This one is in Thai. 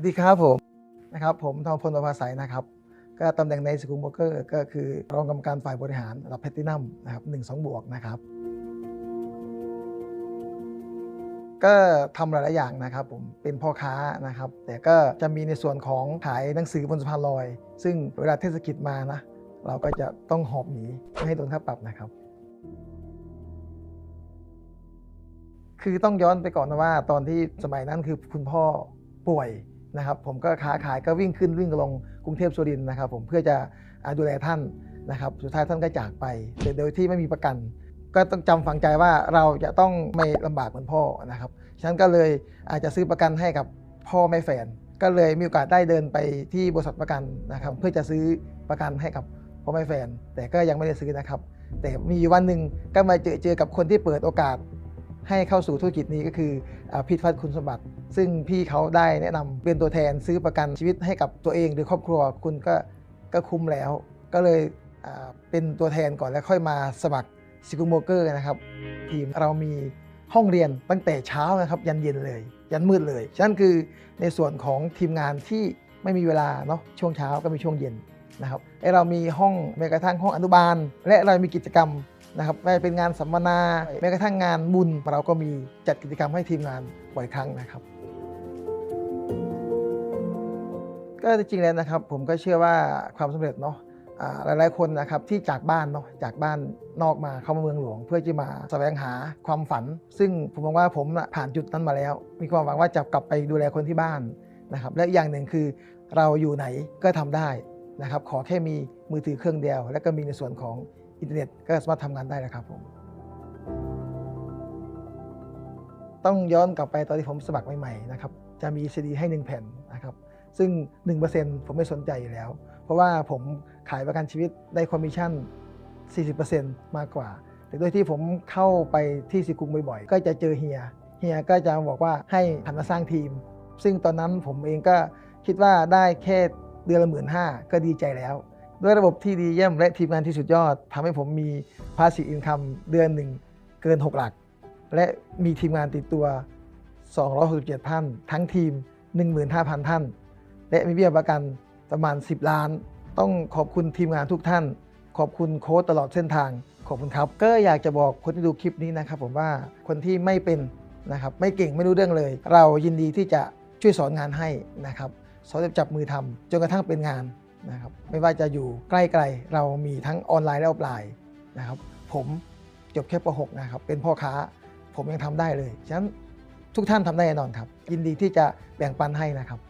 วัสดีครับผมนะครับผมทองพลประภาสัยนะครับ ก็ตำแหน่งในสกุลโบรกเกอร์ก็คือรองกรรมการฝ่ายบริหารระดับแพลตินัมนะครับหนึ่งสองบวกนะครับ ก็ทำหลายๆอย่างนะครับผมเป็นพ่อค้านะครับ แต่ก็จะมีในส่วนของขายหนังสือบนสะพานลอย ซึ่งเวลาเทศกิจมานะ เราก็จะต้องหอบหนีไม่ให้โดนค่าปรับนะครับคือต้องย้อนไปก่อนนะว่าตอนที่สมัยนั้นคือคุณพ่อป่วย นะครับผมก็ค้าขายก็วิ่งขึ้นวิ่งลงกรุงเทพสุรินทร์นะครับผมเพื่อจะดูแลท่านนะครับสุดท้ายท่านก็จากไปแต่โดยที่ไม่มีประกัน ก็ต้องจำฝังใจว่าเราจะต้องไม่ลำบากเหมือนพ่อนะครับฉะนั้นก็เลยอาจจะซื้อประกันให้กับพ่อแม่แฟน ก็เลยมีโอกาสได้เดินไปที่บริษัทประกันนะครับเพื่อจะซื้อประกันให้กับพ่อแม่แฟน แต่ก็ยังไม่ได้ซื้อนะครับ แต่มีวันหนึ่งก็มาเจอเจอกับคนที่เปิดโอกาส ให้เข้าสู่ธุรกิจนี้ก็คือพิทพัฒน์คุณสมบัติ ซึ่งพี่เขาได้แนะนำเป็นตัวแทนซื้อประกันชีวิตให้กับตัวเอง หรือครอบครัวคุณก็ก็คุ้มแล้ว ก็เลยเป็นตัวแทนก่อนแล้วค่อยมาสมัครซิกุโมเกอร์นะครับ ทีมเรามีห้องเรียนตั้งแต่เช้านะครับ ยันเย็นเลย ยันมืดเลย ฉะนั้นคือในส่วนของทีมงานที่ไม่มีเวลาเนาะช่วงเช้าก็มีช่วงเย็น นะครับเรามีห้องแม้กระทั่งห้องอนุบาล และเรามีกิจกรรมนะครับไม่เป็นงานสัมมนาแม้กระทั่งงานบุญเราก็มีจัดกิจกรรมให้ทีมงานบ่อยครั้งนะครับ ก็จริงๆแล้วนะครับ ผมก็เชื่อว่าความสำเร็จเนาะหลายๆคนนะครับที่จากบ้านเนาะจากบ้านนอกมาเข้ามาเมืองหลวง เพื่อที่มาแสวงหาความฝัน ซึ่งผมมองว่าผมผ่านจุดนั้นมาแล้ว มีความหวังว่าจะกลับไปดูแลคนที่บ้านนะครับและอีกอย่างหนึ่งคือเราอยู่ไหนก็ทำได้ นะครับขอแค่มีมือถือเครื่องเดียว และก็มีในส่วนของอินเทอร์เน็ตก็สามารถทำงานได้แล้วครับผมต้องย้อนกลับไปตอนที่ผมสมัครใหม่ๆนะครับจะมีซีดีให้ 1 แผ่นนะครับซึ่ง 1%ผมไม่สนใจอยู่แล้ว เพราะว่าผมขายประกันชีวิตได้คอมมิชชั่น 40%มากกว่า แต่ด้วยที่ผมเข้าไปที่สิกุงบ่อยๆ ก็จะเจอเฮียเฮียก็จะบอกว่าให้หันมาสร้างทีม ซึ่งตอนนั้นผมเองก็คิดว่าได้แค่ เดือนละหมื่นห้าก็ดีใจแล้ว ด้วยระบบที่ดีเยี่ยมและทีมงานที่สุดยอดทำให้ผมมีภาษีอินคัมเดือนหนึ่งเกิน 6 หลัก และมีทีมงานติดตัว 267ท่าน ทั้งทีม 15,000 ท่าน และมีเบี้ยประกันประมาณ 10 ล้าน ต้องขอบคุณทีมงานทุกท่าน ขอบคุณโค้ชตลอดเส้นทาง ขอบคุณครับ ก็อยากจะบอกคนที่ดูคลิปนี้นะครับผมว่าคนที่ไม่เป็นนะครับไม่เก่งไม่รู้เรื่องเลย เรายินดีที่จะช่วยสอนงานให้นะครับ สอนจับมือทำจนกระทั่งเป็นงานนะครับไม่ว่าจะอยู่ใกล้ ๆ เรามีทั้งออนไลน์และออฟไลน์นะครับผมจบแค่ป .6 นะครับเป็นพ่อค้าผมยังทำได้เลยฉะนั้นทุกท่านทำได้แน่นอนครับ ยินดีที่จะแบ่งปันให้นะครับ